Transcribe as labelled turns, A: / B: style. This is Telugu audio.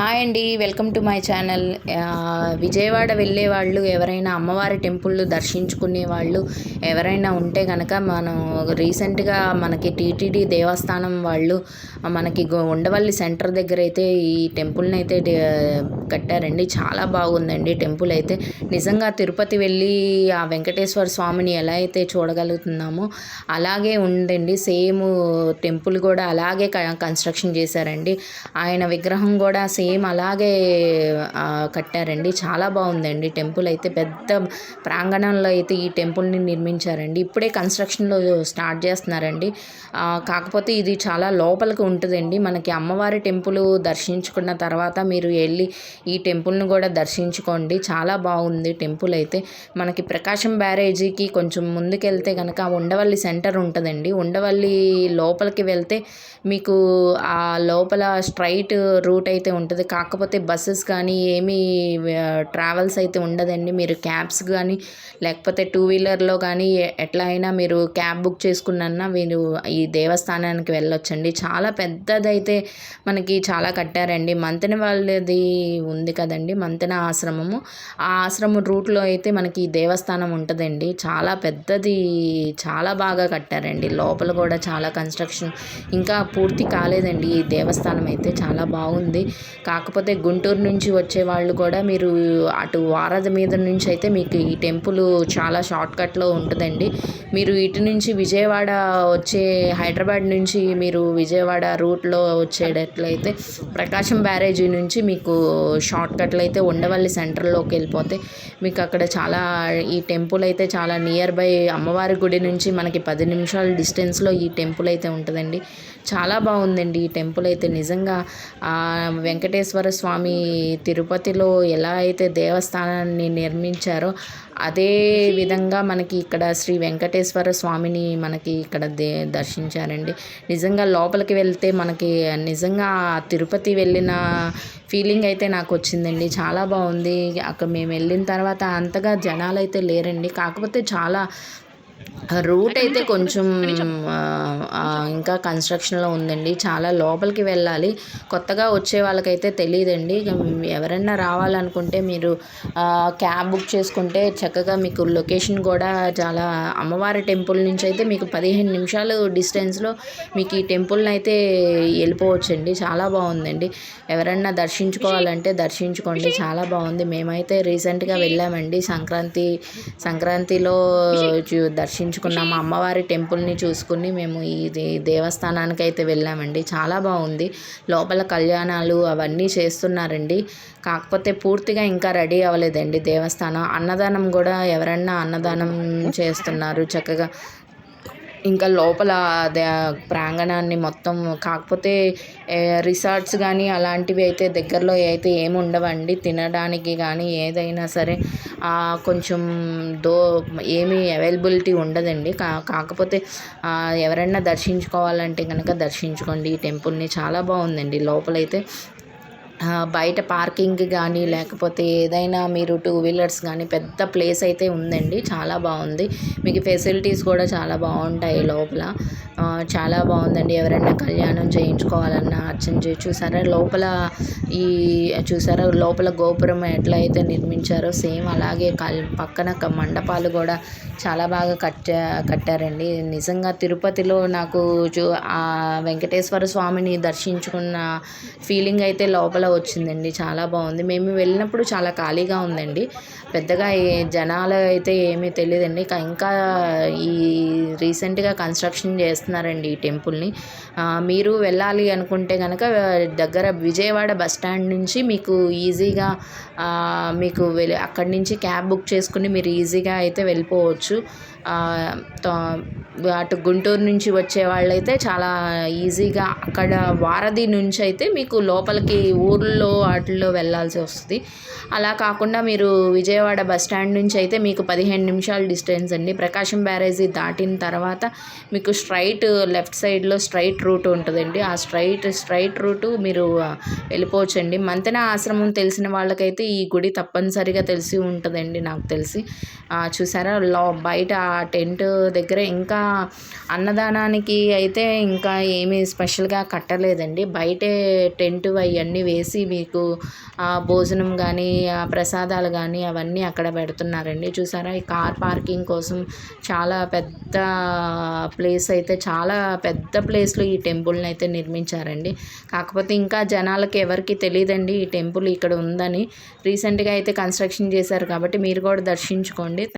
A: హాయ్ అండి welcome to my channel. Vijayawada వెళ్ళే వాళ్ళు ఎవరైనా అమ్మవారి టెంపుల్ దర్శించుకునే వాళ్ళు ఎవరైనా ఉంటే కనుక మనం రీసెంట్గా మనకి టీటీడీ దేవస్థానం వాళ్ళు మనకి ఉండవల్లి సెంటర్ దగ్గర అయితే ఈ టెంపుల్ని అయితే కట్టారండి. చాలా బాగుందండి టెంపుల్ అయితే. నిజంగా తిరుపతి వెళ్ళి ఆ వెంకటేశ్వర స్వామిని ఎలా అయితే చూడగలుగుతున్నామో అలాగే ఉందండి. సేమ్ టెంపుల్ కూడా అలాగే కన్స్ట్రక్షన్ చేశారండి. ఆయన విగ్రహం కూడా సేమ్ అలాగే కట్టారండి. చాలా బాగుందండి. టెంపుల్ అయితే పెద్ద ప్రాంగణంలో అయితే ఈ టెంపుల్ని నిర్మించారండి. ఇప్పుడే కన్స్ట్రక్షన్లో స్టార్ట్ చేస్తున్నారండి. కాకపోతే ఇది చాలా లోపలికి ఉంటుందండి. మనకి అమ్మవారి టెంపుల్ దర్శించుకున్న తర్వాత మీరు వెళ్ళి ఈ టెంపుల్ని కూడా దర్శించుకోండి. చాలా బాగుంది టెంపుల్ అయితే. మనకి ప్రకాశం బ్యారేజీకి కొంచెం ముందుకెళ్తే కనుక ఉండవల్లి సెంటర్ ఉంటుందండి. ఉండవల్లి లోపలికి వెళ్తే మీకు ఆ లోపల స్ట్రైట్ రూట్ అయితే ఉంటుంది కాకపోతే బస్సెస్ కానీ ఏమీ ట్రావెల్స్ అయితే ఉండదండి. మీరు క్యాబ్స్ కానీ లేకపోతే టూ వీలర్లో కానీ ఎ- ఎట్లా అయినా మీరు క్యాబ్ బుక్ చేసుకున్నా మీరు ఈ దేవస్థానానికి వెళ్ళొచ్చండి. చాలా పెద్దదైతే మనకి చాలా కట్టారండి. మంతెన వాళ్ళది ఉంది కదండి మంతెన ఆశ్రమము. ఆ ఆశ్రమం రూట్లో అయితే మనకి ఈ దేవస్థానం ఉంటుందండి. చాలా పెద్దది చాలా బాగా కట్టారండి. లోపల కూడా చాలా కన్స్ట్రక్షన్. ఇంకా పూర్తి కాలేదండి. ఈ దేవస్థానం అయితే చాలా బాగుంది. కాకపోతే గుంటూరు నుంచి వచ్చే వాళ్ళు కూడా మీరు అటు వారధి మీద నుంచి అయితే మీకు ఈ టెంపుల్ చాలా షార్ట్కట్లో ఉంటుందండి. మీరు ఇటు నుంచి విజయవాడ వచ్చే హైదరాబాద్ నుంచి మీరు విజయవాడ రూట్లో వచ్చేటట్లయితే ప్రకాశం బ్యారేజీ నుంచి మీకు షార్ట్కట్లు అయితే ఉండవల్లి సెంటర్లోకి వెళ్ళిపోతే మీకు అక్కడ చాలా ఈ టెంపుల్ అయితే చాలా నియర్ బై అమ్మవారి గుడి నుంచి మనకి పది నిమిషాల డిస్టెన్స్లో ఈ టెంపుల్ అయితే ఉంటుందండి. చాలా బాగుందండి ఈ టెంపుల్ అయితే. నిజంగా వెంకట వెంకటేశ్వర స్వామి తిరుపతిలో ఎలా అయితే దేవస్థానాన్ని నిర్మించారో అదే విధంగా మనకి ఇక్కడ శ్రీ వెంకటేశ్వర స్వామిని మనకి ఇక్కడ దే దర్శించారండి. నిజంగా లోపలికి వెళ్తే మనకి నిజంగా తిరుపతి వెళ్ళిన ఫీలింగ్ అయితే నాకు వచ్చిందండి. చాలా బాగుంది. అక్కడ మేము వెళ్ళిన తర్వాత అంతగా జనాలు అయితే లేరండి. కాకపోతే చాలా రూట్ అయితే కొంచెం ఇంకా కన్స్ట్రక్షన్లో ఉందండి. చాలా లోపలికి వెళ్ళాలి. కొత్తగా వచ్చే వాళ్ళకైతే తెలియదండి. ఎవరైనా రావాలనుకుంటే మీరు క్యాబ్ బుక్ చేసుకుంటే చక్కగా మీకు లొకేషన్ కూడా చాలా అమ్మవారి టెంపుల్ నుంచి అయితే మీకు పదిహేను నిమిషాలు డిస్టెన్స్లో మీకు ఈ టెంపుల్ని అయితే వెళ్ళిపోవచ్చండి. చాలా బాగుందండి. ఎవరన్నా దర్శించుకోవాలంటే దర్శించుకోండి. చాలా బాగుంది. మేమైతే రీసెంట్గా వెళ్ళామండి. సంక్రాంతి సంక్రాంతిలో చూ- దర్శించుకున్నాము అమ్మవారి టెంపుల్ని చూసుకుని మేము ఈ దేవస్థానానికి అయితే వెళ్ళామండి. చాలా బాగుంది. లోపల కళ్యాణాలు అవన్నీ చేస్తున్నారండి. కాకపోతే పూర్తిగా ఇంకా రెడీ అవ్వలేదండి దేవస్థానం. అన్నదానం కూడా ఎవరన్నా అన్నదానం చేస్తున్నారు. చక్కగా ఇంకా లోపల ప్రాంగణాన్ని మొత్తం కాకపోతే రిసార్ట్స్ కానీ అలాంటివి అయితే దగ్గరలో అయితే ఏమి ఉండవండి. తినడానికి కానీ ఏదైనా సరే కొంచెం దో ఏమీ అవైలబిలిటీ ఉండదండి. కా కాకపోతే ఎవరైనా దర్శించుకోవాలంటే కనుక దర్శించుకోండి. ఈ టెంపుల్ని చాలా బాగుందండి. లోపలైతే బయట పార్కింగ్ కానీ లేకపోతే ఏదైనా మీరు టూ వీలర్స్ కానీ పెద్ద ప్లేస్ అయితే ఉందండి. చాలా బాగుంది. మీకు ఫెసిలిటీస్ కూడా చాలా బాగుంటాయి లోపల. చాలా బాగుందండి. ఎవరైనా కళ్యాణం చేయించుకోవాలన్నా అర్చన చేయి చూసారా? లోపల ఈ చూసారా? లోపల గోపురం ఎట్లా అయితే నిర్మించారో సేమ్ అలాగే కల్ పక్కన మండపాలు కూడా చాలా బాగా కట్టా కట్టారండి. నిజంగా తిరుపతిలో నాకు చూ ఆ వెంకటేశ్వర స్వామిని దర్శించుకున్న ఫీలింగ్ అయితే లోపల వచ్చిందండి. చాలా బాగుంది. మేము వెళ్ళినప్పుడు చాలా ఖాళీగా ఉందండి. పెద్దగా ఏ జనాలు అయితే ఏమీ తెలియదండి. ఇంకా ఈ రీసెంట్గా కన్స్ట్రక్షన్ చేస్తున్నారండి ఈ టెంపుల్ని. మీరు వెళ్ళాలి అనుకుంటే కనుక దగ్గర విజయవాడ బస్ స్టాండ్ నుంచి మీకు ఈజీగా మీకు వెళ్ళి అక్కడి నుంచి క్యాబ్ బుక్ చేసుకుని మీరు ఈజీగా అయితే వెళ్ళిపోవచ్చు. అటు గుంటూరు నుంచి వచ్చే వాళ్ళైతే చాలా ఈజీగా అక్కడ వారధి నుంచి అయితే మీకు లోపలికి ఊర్లో వాటిల్లో వెళ్ళాల్సి వస్తుంది. అలా కాకుండా మీరు విజయవాడ బస్ స్టాండ్ నుంచి అయితే మీకు పదిహేను నిమిషాల డిస్టెన్స్ అండి. ప్రకాశం బ్యారేజీ దాటిన తర్వాత మీకు స్ట్రైట్ లెఫ్ట్ సైడ్లో స్ట్రైట్ రూట్ ఉంటుందండి. ఆ స్ట్రైట్ స్ట్రైట్ రూటు మీరు వెళ్ళిపోవచ్చండి. మంతెన ఆశ్రమం తెలిసిన వాళ్ళకైతే ఈ గుడి తప్పనిసరిగా తెలిసి ఉంటుందండి నాకు తెలిసి. చూసారా? లో బయట ఆ టెంట్ దగ్గర ఇంకా అన్నదానానికి అయితే ఇంకా ఏమి స్పెషల్గా కట్టలేదండి. బయటే టెంట్ అవన్నీ వేసి మీకు భోజనం కానీ ప్రసాదాలు కానీ అవన్నీ అక్కడ పెడుతున్నారండి. చూసారా? ఈ కార్ పార్కింగ్ కోసం చాలా పెద్ద ప్లేస్ అయితే చాలా పెద్ద ప్లేస్లో ఈ టెంపుల్ని అయితే నిర్మించారండి. కాకపోతే ఇంకా జనాలకి ఎవరికి తెలియదండి ఈ టెంపుల్ ఇక్కడ ఉందని. రీసెంట్గా అయితే కన్స్ట్రక్షన్ చేశారు కాబట్టి మీరు కూడా దర్శించుకోండి.